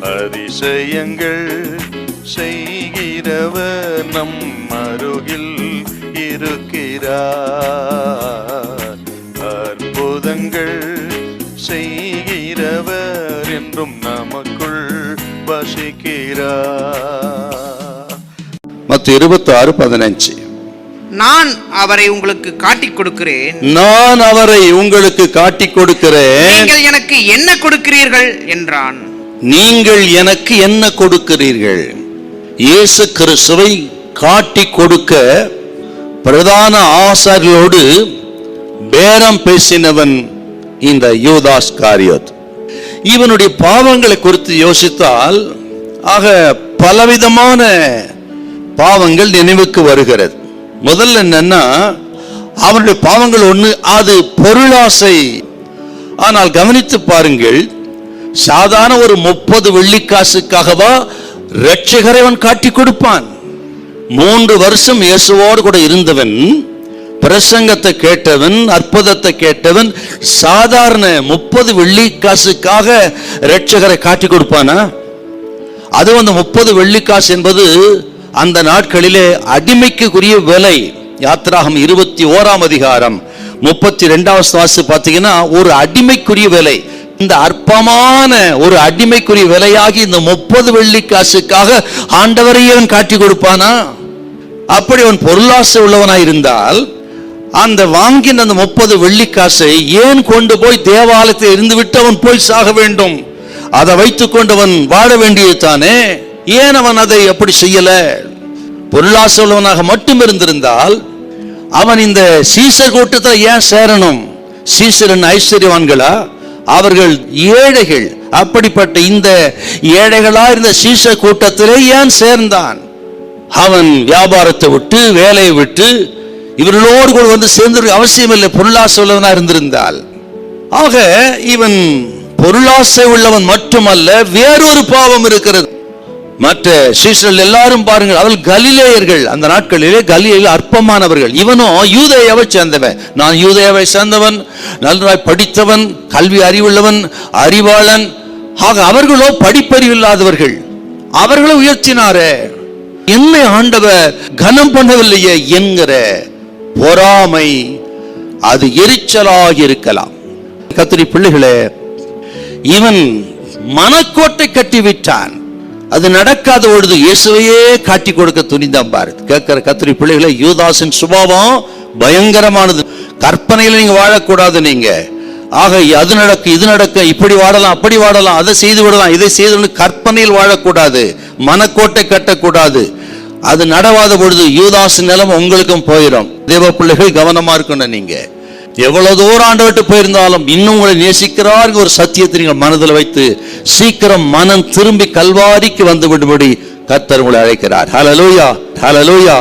அதிசயங்கள் செய்கிறவர் நம் அருகில் இருக்கிறார். அற்புதங்கள் செய்கிறவர் என்றும் நமக்குள் வசிக்கிறார். மத்த இருபத்தி ஆறு பதினஞ்சு. நான் அவரை உங்களுக்கு காட்டிக் கொடுக்கிறேன். நான் அவரை உங்களுக்கு காட்டிக் கொடுக்கிறேன். நீங்கள் எனக்கு என்ன கொடுக்கிறீர்கள்? என்றான். நீங்கள் எனக்கு என்ன கொடுக்கிறீர்கள்? இயேசு கிறிஸ்துவை காட்டி கொடுக்க பிரதான ஆசாரியோடு பேரம் பேசினவன் இந்த யூதாஸ் காரியோத். இவனுடைய பாவங்களை குறித்து யோசித்தால் ஆக பலவிதமான பாவங்கள் நினைவுக்கு வருகிறது. முதல்ல என்னன்னா அவனுடைய பாவங்கள் ஒன்று அது பொருளாசை. ஆனால் கவனித்து பாருங்கள் சாதாரண ஒரு முப்பது வெள்ளிக்காசுக்காகவா ரட்சகரை அவன் காட்டி கொடுப்பான். மூன்று வருஷம் இயேசுவோடு கூட இருந்தவன் பிரசங்கத்தை கேட்டவன் அற்புதத்தை கேட்டவன் சாதாரண முப்பது வெள்ளிக்காசுக்காக ரட்சகரை காட்டி கொடுப்பானா? அது அந்த முப்பது வெள்ளிக்காசு என்பது அந்த நாட்களிலே அடிமைக்குரிய விலை. யாத்திராகம் இருபத்தி ஓராம் அதிகாரம் முப்பத்தி ரெண்டாவது வாசு பார்த்தீங்கன்னா ஒரு அடிமைக்குரிய விலை. இந்த அற்பமான ஒரு அடிமைக்குரிய விலையாகி இந்த முப்பது வெள்ளிக்காசுக்காக ஆண்டவரையே அவன் காட்டி கொடுப்பானா? அப்படி அவன் பொருளாசை உள்ளவனாய் இருந்தால் அந்த வாங்கின அந்த முப்பது வெள்ளிக்காசை ஏன் கொண்டு போய் தேவாலயத்தில் இருந்து விட்டு அவன் போய் சாக வேண்டும்? அதை வைத்துக் கொண்டு அவன் வாழ வேண்டியது தானே? ஏன் அவன் அதை அப்படி செய்யல? பொருளாசை உள்ளவனாக மட்டும் இருந்திருந்தால் அவன் இந்த சீசர் கூட்டத்தில் ஏன் சேரணும்? சீசரன் ஐஸ்வர்யவான்களா? அவர்கள் ஏழைகள். அப்படிப்பட்ட இந்த ஏழைகளா இருந்த சீச கூட்டத்திலே ஏன் சேர்ந்தான்? அவன் வியாபாரத்தை விட்டு வேலையை விட்டு இவர்களோடு கூட வந்து சேர்ந்து அவசியம் இல்லை பொருளாசை உள்ளவனா இருந்திருந்தால். ஆக இவன் பொருளாசை உள்ளவன் மட்டுமல்ல வேறொரு பாவம் இருக்கிறது. மற்ற சீசர்கள் எல்லாரும் பாருங்கள் அவள் கலிலேயர்கள். அந்த நாட்களிலே கலிலேயில் அற்பமானவர்கள். இவனோ யூதேயாவை சேர்ந்தவன். நான் யூதேயாவை சேர்ந்தவன் நன்றாய் படித்தவன் கல்வி அறிவுள்ளவன் அறிவாளன். ஆக அவர்களோ படிப்பறிவு இல்லாதவர்கள். அவர்களை உயர்த்தினாரே. என்னை ஆண்டவர் கனம் பண்ணவில்லையே என்கிற பொறாமை அது எரிச்சலாக இருக்கலாம். கத்திரி பிள்ளைகளே இவன் மனக்கோட்டை கட்டிவிட்டான். அது நடக்காத பொழுது இயேசுவையே காட்டி கொடுக்க துணிந்தான் பாரு. கேட்கிற கத்திரி பிள்ளைகளை யூதாசின் சுபாவம் பயங்கரமானது. கற்பனையில் நீங்க வாழக்கூடாது நீங்க. ஆக அது நடக்க இது நடக்க இப்படி வாடலாம் அப்படி வாடலாம் அதை செய்து விடலாம் இதை செய்து கற்பனையில் வாழக்கூடாது. மனக்கோட்டை கட்டக்கூடாது. அது நடவாத பொழுது யூதாஸ் நிலம் உங்களுக்கும் போயிடும். தேவ பிள்ளைகள் கவனமா இருக்கணும் நீங்க. எவ்வளவு தூரம் ஆண்டு விட்டு போயிருந்தாலும் இன்னும் உங்களை நேசிக்கிறார் ஒரு சத்தியத்தை நீங்கள் மனதில் வைத்து சீக்கிரம் மனம் திரும்பி கல்வாரிக்கு வந்து விடுபடி கர்த்தர் உங்களை அழைக்கிறார். Hallelujah hallelujah